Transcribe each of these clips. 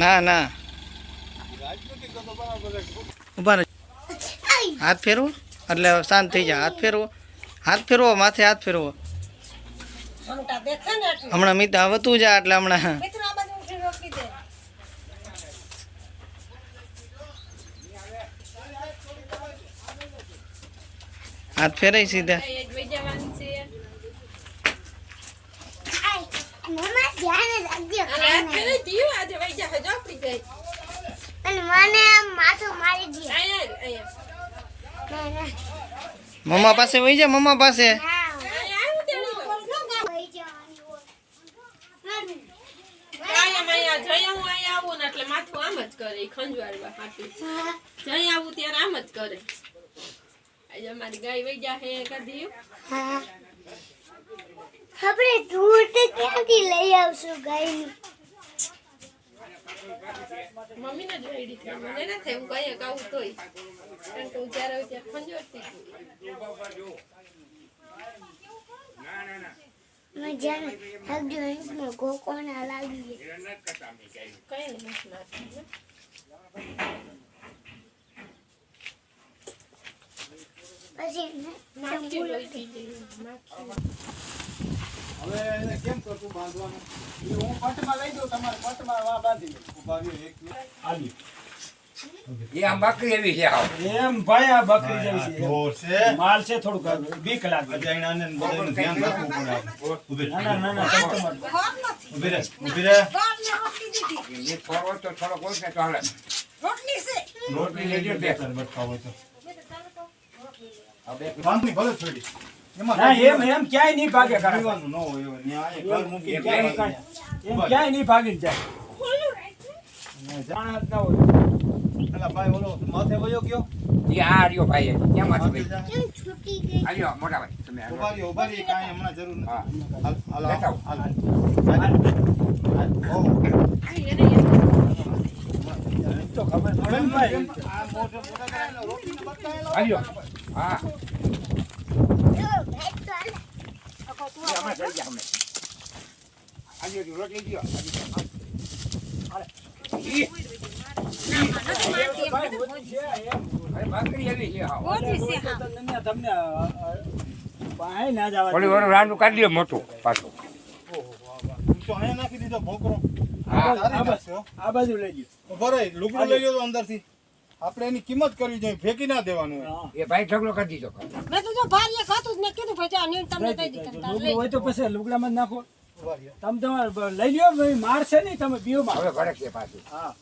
ના ના. ઊભા હાથ ફેરવો. એટલે શાંત થઈ જાય હાથ ફેરવો. હાથ ફેરવો, માથે હાથ ફેરવો. હમણાં મિત્ર વધતું જા, એટલે હમણાં હાથ ફેરાય સીધા. મમ્મા પાસે વહી જા મમ્મા પાસે. માથું આમ જ કરે ખંજવાળવા જઈ આવું ત્યારે આમ જ કરે. આજે અમારી ગાય જા હે કદી હા. આપણે દૂધ ક્યાંથી લઈ આવશું ગાયનું? મમ્મીને જ રેડી થઈ મને ના થાય હું કઈ અગાઉ તોય. કારણ કે હું જ્યારે હોય ત્યારે નથી નાખતી પછી હવે એને કેમ કરતું બાંધવાનું? એ હું પટમાં લઈ દઉં તમારે પટમાં વા બાંધી દઉં ઊભા એક. એ આમ બકરી એવી છે એમ ભાઈ આ બકરી જેવી છે. ઢોર છે. માલ છે થોડુંક બીક લાગે. અજાયણાને ને બધાયનું ધ્યાન રાખવું પડે. ના ના ના કસ્ટમર રહે, રહે. એ થોડો તો થોડો કોઈ ને તો હાલે. રોટલી છે. રોટલી લેજો બે. હોય તો. બાંધણી ભલે થોડી. એમાં એમ એમ ક્યાંય નહીં ભાગે. ન હોય ઘર મૂકી એમ ક્યાં નહીં. ભાગે? ક્યાંય નહીં ભાગીને જાય. જાણ જ ના હોય. ભાઈ ઓલો માથે વયો ગયો? એ આ રહ્યો ભાઈ કેમ માથે ગઈ? આલ્યો મોટા ભાઈ તમે ઊભા રહ્યો, ઊભા રહ્યો. કાંઈ હમણાં જરૂર નથી. હાલ, હાલ, હાલ. તો ખબર પડે ભાઈ આ હા જો ભાઈ તો હાલે. હમણાં થઈ ગયા અમે આજે તું રોટલી દ્યો ઈ, ભાઈ મોદી છે એમ અરે બકરી એવી છે આવ ગોજી છે હા તમને તમને અ, અ, ના જવા ઓલી વાળું રાંડું કાઢી લ્યો મોટું પાછું નાખી દીધો ભોંકરો. આ બાજુ લઈ ગયો રહે, લુગડું લઈ ગયો તો અંદરથી. આપણે એની કિંમત કરવી જોઈએ ફેંકી ના દેવાનું હા એ ભાઈ ઢગલો કરી દીધો. મેં તો જો ભાઈ એક હતું જ મેં કીધું ભાઈ આ તમને કહી દીધું. લુગડું હોય તો પછી લુગડામાં જ નાખો. તમે તમારે લઈ લ્યો ભાઈ મારશે નહીં તમે બીઓમાં. હવે ભડક છે પાછું. હા.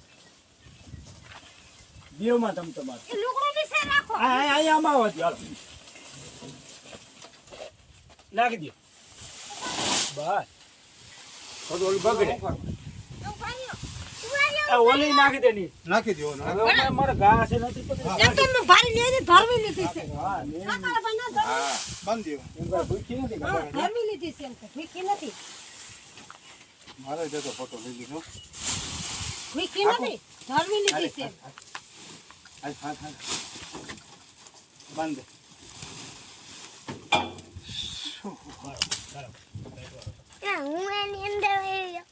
બીઓમાં તમે તમારે. એ લુગડું છે રાખો. આ આ- અહીંયા આમાં આવો જ, હાલો. નાખી દો. બસ. થોડું ઓલું બગડે. ઓલી નાખી દેની. નાખી દો હવે મારે ઘા છે નથી પકડી. એમ તો મેં ભારી લીધી ધરવી લીધી છે. હા મારા ભાઈ ના ધરવી. હા બાંધી દો. એમ ભાઈ ભૂખી નથી ધરવી લીધી છે એમ તો. ભૂખી નથી. મારે જતો ફોટો લઈ લીધો. ભૂખી નથી. ધરવી લીધી છે હાલ, હાલ, હાલ. બાંધ દે. ના, હું એની અંદર વહી ગયો.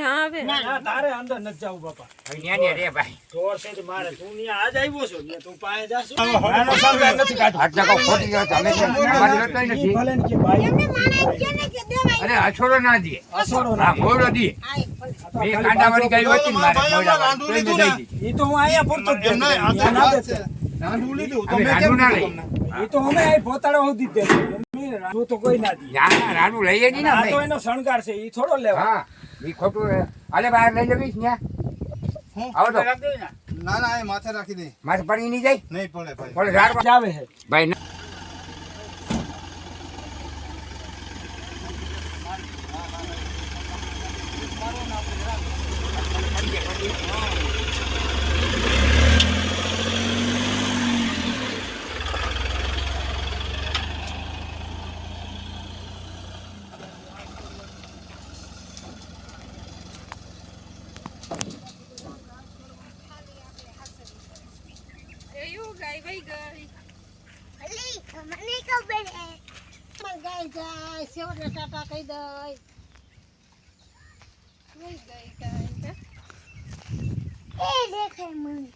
ના આવે. ના તારે અંદર ન જાવ બાપા. ન્યા ન્યા રે ભાઈ. તોર છે તો મારે. તું ન્યા આજ આવ્યો છો. ને તું પાસે જાશો. નાનો સાવધાન નથી કાઢતો. આટલા કહું ખોટી વાત અમે તો મારી લટાઈ નથી. ભલે ને કે ભાઈ. એમને માને કે ને કે દેવાય. અરે અછોડો ના દે. અસોડો ના મોડો દી. આ. આ ખાલી કાંડાવાળી ગઈ હતી મારે મેં લીધું. દઈ દીધી. ઈ તો હું આયા પૂરતો જ એમ આ તો ના દે. રાંધું લીધું. તો મે કેમ ઈ તો અમે પોતાડો સુધી જ દેતો. તો કોઈ ના દી. ના ના લઈએ ની ને આ તો એનો શણગાર છે. ઈ થોડો લેવા. હા. ઈ ખોટું. આલે બહાર લઈ લેવીશ ને હું? આવો તો. ના. ના એ માથે રાખી દે. માથે પડી નહીં જાય? નહીં પડે ભાઈ. પડે ઝાડ પર. આવે છે. ભાઈ ના. ગાય વહી ગઈ ભલે, મને ખબર હે. મારી ગાય જાય સેવને ટાટા કહી દઈ વહી ગઈ ગાય એ દેખાય મને